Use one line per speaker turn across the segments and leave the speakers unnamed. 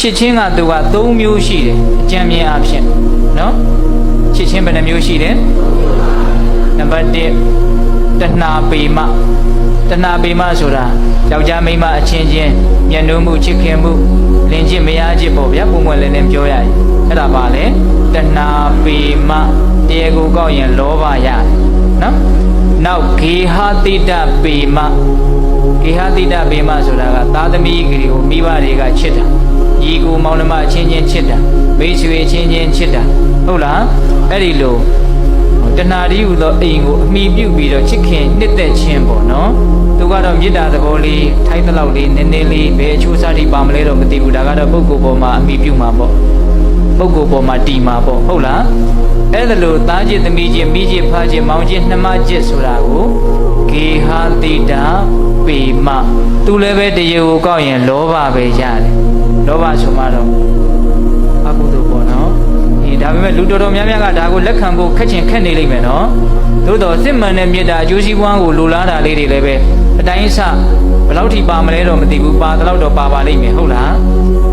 ချစ်ချင်းကသူက၃မျိုးရှိတယ်အကြံမြင်အဖြစ်နော်ချစ်ချင်းဘယ်နှမျိုးရှိတယ်နံပါတ်1တဏှာပေမတဏှာပေမဆိုတာယောက်ျားမိန်းမအချင်းချင်းမျက်နှာမှုချစ်ခင်မှုလင်ချစ်မယားချစ်ပေါ့ဗျာပုံမှန်လည်းလည်းပြောရရင်အဲ့ဒါပါလေတဏှာပေမတရားကိုကောက်ရင်လောဘရတယ်နော်နောက်ဂေဟတိတပေမဂေဟတိတပေမဆိုတာကသာသမီတွေကိုမိဘတွေကချစ်တာ ညီကိုမောင်နှမအချင်းချင်းချစ်တာမိတ်ဆွေအချင်းချင်းချစ်တာဟုတ်လားအဲ့ဒီလိုတဏှာရီဟူသောအိမ်ကိုအမိပြုတ်ပြီးတော့ချစ်ခင်နှစ်သက်ခြင်းပေါ့နော်သူကတော့မေတ္တာသဘောလေးထိုက်သလောက်လေးနည်းနည်းလေးဘယ်အချိုးစားတိပါမလဲတော့မသိဘူးဒါကတော့ပုဂ္ဂိုလ်ပေါ်မှာအမိပြုတ်မှာပေါ့ပုဂ္ဂိုလ်ပေါ်မှာတည်မှာပေါ့ဟုတ်လားအဲ့ဒါလို့သားချစ်သမီးချစ်မိချစ်ဖားချစ်မောင်ချစ်နှမချစ်ဆိုတာကိုဂေဟာတိတာပေမသူလည်းပဲတရားကိုကောက်ရင်လောဘပဲရတယ် လောဘဆိုမှတော့အကုသိုလ်ပေါ့နော်အေးဒါပေမဲ့လူတော်တော်များများကဒါကိုလက်ခံဖို့ခက်ချင်ခက်နေလိမ့်မယ်နော်သို့တော့စစ်မှန်တဲ့မေတ္တာအကျိုးစီးပွားကိုလိုလားတာလေးတွေလည်းပဲအတိုင်းအဆဘယ်လောက်ထိပါမလဲတော့မသိဘူးပါတဲ့လောက်တော့ပါပါလိမ့်မယ်ဟုတ်လား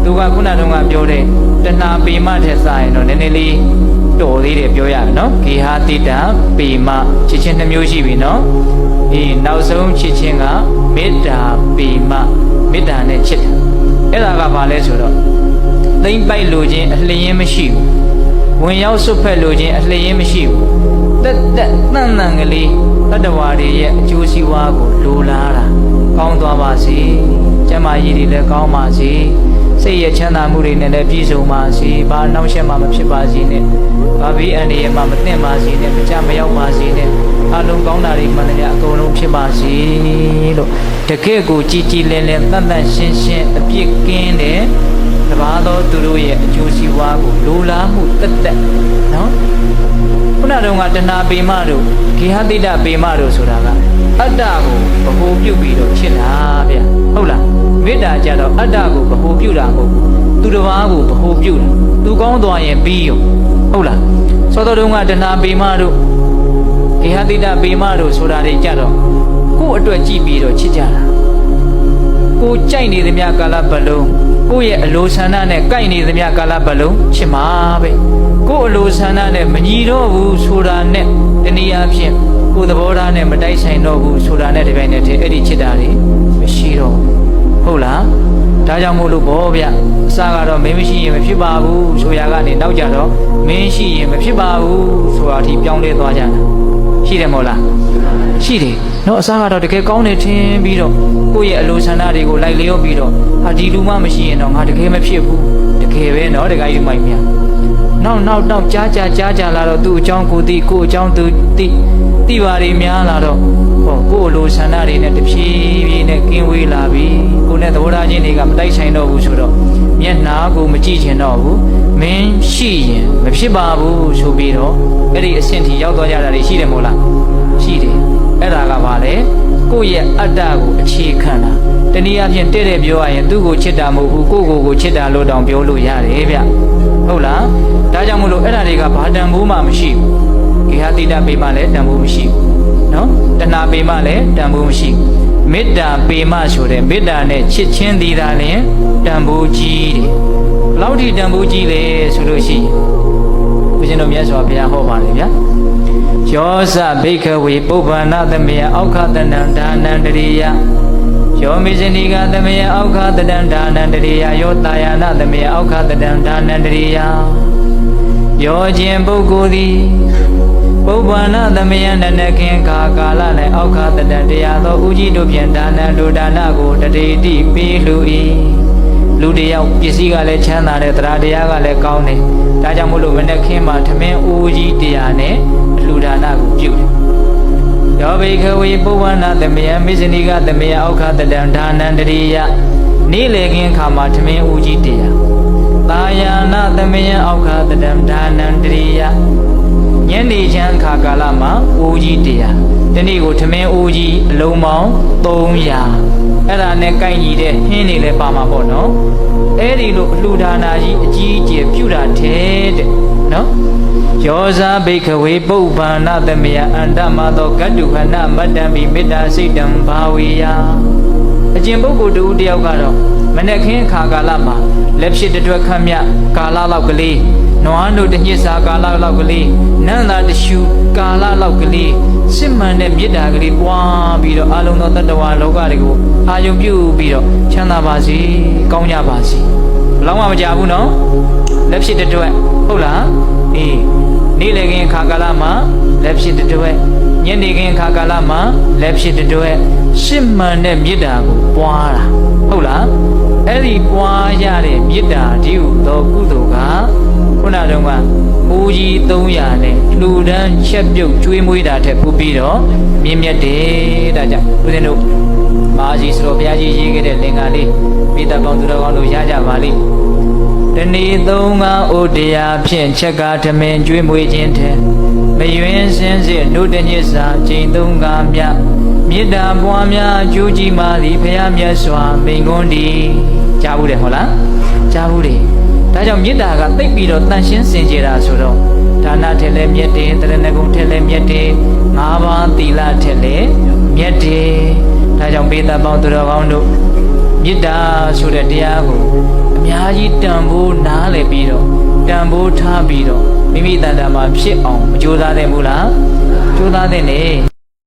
သူကခုနတုန်းကပြောတဲ့တဏှာပေမထက်စာရင်တော့နည်းနည်းလေးတော်သေးတယ်ပြောရမယ်နော်ဂေဟာတိတပေမချစ်ချင်းနှမျိုးရှိပြီနော်အေးနောက်ဆုံးချစ်ချင်းကမေတ္တာပေမမေတ္တာနဲ့ချစ်တယ် အဲ့ဒါကဘာလဲဆိုတော့သိမ့်ပိုက်လိုခြင်းအလျင်းမရှိဘူးဝင်ရောက်ဆွတ်ဖက်လိုခြင်းအလျင်းမရှိဘူးတက်တက်တန်တန်ကလေးတတ္တဝါတွေရဲ့အကျိုးစီးပွားကိုလိုလားတာကောင်းသွားပါစေကျမ်းမာရေးတွေလည်းကောင်းပါစေစိတ်ရဲ့ချမ်းသာမှုတွေနဲ့လည်းပြည့်စုံပါစေဘာနှောင့်ယှက်မှမဖြစ်ပါစေနဲ့ဘာဘေးအန္တရာယ်မှမသင့်ပါစေနဲ့မကြမရောက်ပါစေနဲ့ အလုံးကောင်းတာတွေမှလည်းအကုန်လုံးဖြစ်ပါစေလို့တကယ့်ကိုကြည်ကြည်လင်လင်တန်တန်ရှင်းရှင်းအပြစ်ကင်းတဲ့တပါသောသူတို့ရဲ့အကျိုးစီးပွားကိုလိုလားမှုတက်တက်နော်ခုနတုန်းကတဏှာပေမတို့ဂေဟတိတပေမတို့ဆိုတာကအတ္တကိုဗဟိုပြုပြီးတော့ချစ်တာဗျဟုတ်လားမေတ္တာကြတော့အတ္တကိုဗဟိုပြုတာမဟုတ်ဘူးသူတစ်ပါးကိုဗဟိုပြုတာသူကောင်းသွားရင်ပြီးရောဟုတ်လားသောတော်တုန်းကတဏှာပေမတို့ ဂေဟတိတပေမတို့ဆိုတာတွေကြတော့ကိုယ့်အတွက်ကြည့်ပြီးတော့ချစ်ကြတာကိုကြိုက်နေသမျှကာလပတ်လုံးကိုယ့်ရဲ့အလိုဆန္ဒနဲ့ကိုက်နေသမျှကာလပတ်လုံးချစ်မှာပဲကိုယ့်အလိုဆန္ဒနဲ့မညီတော့ဘူးဆိုတာနဲ့တနည်းအားဖြင့်ကိုယ်သဘောထားနဲ့မတိုက်ဆိုင်တော့ဘူးဆိုတာနဲ့ဒီပိုင်းနဲ့တည်းအဲ့ဒီချစ်တာတွေမရှိတော့ဘူးဟုတ်လားဒါကြောင့်မို့လို့ဗောဗျအစကတော့မင်းမရှိရင်မဖြစ်ပါဘူးဆိုရကနေနောက်ကြတော့မင်းရှိရင်မဖြစ်ပါဘူးဆိုတာအထိပြောင်းလဲသွားကြတာ ရှိတယ်မဟုတ်လားရှိတယ်နော်အစားကတော့တကယ်ကောင်းတယ်ထင်ပြီးတော့ကိုယ့်ရဲ့အလိုဆန္ဒတွေကိုလိုက်လျောပြီးတော့ဟာဒီလူမှမရှိရင်တော့ငါတကယ်မဖြစ်ဘူးတကယ်ပဲနော်တကယ်ယူမိုက်များနောက်နောက်နောက်ကြားကြားကြားကြားလာတော့သူ့အကြောင်းကိုသိကို့အကြောင်းသူသိသိပါရီများလာတော့ဟောကို့လိုဆန္ဒတွေနဲ့တဖြည်းဖြည်းနဲ့ကင်းဝေးလာပြီ နဲ့သဘောထားချင်းတွေကမတိုက်ဆိုင်တော့ဘူးဆိုတော့မျက်နှာကိုမကြည့်ချင်တော့ဘူးမင်းရှိရင်မဖြစ်ပါဘူးဆိုပြီးတော့အဲ့ဒီအဆင့်ထိရောက်သွားကြတာတွေရှိတယ်မို့လားရှိတယ်အဲ့ဒါကဘာလဲကိုယ့်ရဲ့အတ္တကိုအခြေခံတာတနည်းအားဖြင့်တဲ့တဲ့ပြောရရင်သူ့ကိုချစ်တာမဟုတ်ဘူးကိုယ့်ကိုယ်ကိုချစ်တာလို့တောင်ပြောလို့ရတယ်ဗျဟုတ်လားဒါကြောင့်မို့လို့အဲ့ဒါတွေကဘာတန်ဖိုးမှမရှိဘူးဂေဟတိတပေမှလည်းတန်ဖိုးမရှိဘူးနော်တဏှာပေမှလည်းတန်ဖိုးမရှိဘူး မေတ္တာပေမှဆိုတဲ့မေတ္တာနဲ့ချစ်ချင်းသည်သာလျှင်တန်ဖိုးကြီးတယ်ဘယ်လောက်ထိတန်ဖိုးကြီးလဲဆိုလို့ရှိရင်ဦးဇင်းတို့မြတ်စွာဘုရားဟောပါတယ်ဗျာယောဇဘိခဝေပုဗ္ဗန္နသမေယအောက်ခတနံဒါနံတရိယယောမိဇနိကသမေယအောက်ခတနံဒါနံတရိယယောတာယာနသမေယအောက်ခတနံဒါနံတရိယယောခြင်းပုဂ္ဂိုလ်သည် ပုဗ္ဗန္နသမေယနနခင်ခါကာလ၌အောက်ခတနံတရားသောဥကြီးတို့ဖြင့်ဒါနံလူဒါနကိုတတိတိပေးလူ၏လူတယောက်ပစ္စည်းကလည်းချမ်းသာတယ်တရားတရားကလည်းကောင်းတယ်ဒါကြောင့်မို့လို့မနေ့ခင်းမှာထမင်းဦးကြီးတရားနဲ့အလှူဒါနကိုပြုတယ်ယောဘိခဝေပုဗ္ဗနာတမေယမိဇနိကတမေယအောက်ခတတံဒါနံတရိယနေ့လေခင်းခါမှာထမင်းဦးကြီးတရားတာယာနာတမေယအောက်ခတတံဒါနံတရိယ ညနေချမ်းခါကာလမှာဦးကြီးတရားဒီနေ့ကိုထမင်းဦးကြီးအလုံးပေါင်း300အဲ့ဒါနဲ့ကိုက်ညီတဲ့ဟင်းတွေလည်းပါမှာပေါ့နော်အဲ့ဒီလိုအလှူဒါနာကြီးအကြီးအကျယ်ပြုတာတဲ့တဲ့နော်ယောဇာဘိခဝေပုဗ္ဗန္နသမေယအန္တမသောကတ္တုခဏမတ္တံပိမေတ္တာစိတ်တံဘာဝေယအကျင့်ပုဂ္ဂိုလ်တူတယောက်ကတော့မနေ့ခင်းခါကာလမှာလက်ဖြစ်တစ်တွက်ခန့်မြကာလလောက်ကလေး နွားတို့တညစ်စာကာလလောက်ကလေးနန္တာတရှူကာလလောက်ကလေးစစ်မှန်တဲ့မေတ္တာကလေးပွားပြီးတော့အလုံးသောတတ္တဝါလောကတွေကိုအာယုံပြုပြီးတော့ချမ်းသာပါစေကောင်းကြပါစေဘယ်လောက်မှမကြဘူးနော်လက်ဖြစ်တစ်တွက်ဟုတ်လားအေးနေ့လည်ခင်းခါကာလမှာလက်ဖြစ်တစ်တွက်ညနေခင်းခါကာလမှာလက်ဖြစ်တစ်တွက်စစ်မှန်တဲ့မေတ္တာကိုပွားတာဟုတ်လားအဲ့ဒီပွားရတဲ့မေတ္တာဒီဟုသောကုသိုလ်က ခုနတုန်းကဦးကြီး300နဲ့လူဒန်းချက်ပြုတ်ကျွေးမွေးတာထက်ပူပြီးတော့မြင့်မြတ်တယ်ဒါကြောင့်ဦးဇင်းတို့မာကြီးဆိုတော့ဘုရားကြီးရေးခဲ့တဲ့လင်္ကာလေးမိသားပေါင်းသူတော်ကောင်းတို့ရကြပါလိမ့်တနေ့သုံးငါဥတရားဖြင့်ချက်ကထမင်းကျွေးမွေးခြင်းထဲမယွင်းစင်းစစ်နုတညစ်စာချိန်သုံးငါမြမေတ္တာပွားများအကျိုးကြီးမာသည်ဘုရားမြတ်စွာမိန်ခွန်းဒီကြားဘူးတယ်ဟုတ်လားကြားဘူးတယ် ဒါကြောင့်မေတ္တာကသိပ်ပြီးတော့တန်ရှင်းစင်ကြယ်တာဆိုတော့ဒါနထက်လည်းမြတ်တယ်တရဏဂုံထက်လည်းမြတ်တယ်ငါးပါးသီလထက်လည်းမြတ်တယ်ဒါကြောင့်ပေတပေါင်းသူတော်ကောင်းတို့မေတ္တာဆိုတဲ့တရားကိုအများကြီးတန်ဖိုးနားလည်ပြီးတော့တန်ဖိုးထားပြီးတော့မိမိတန်တာမှာဖြစ်အောင်မကြိုးစားသင့်ဘူးလားကြိုးစားသင့်တယ်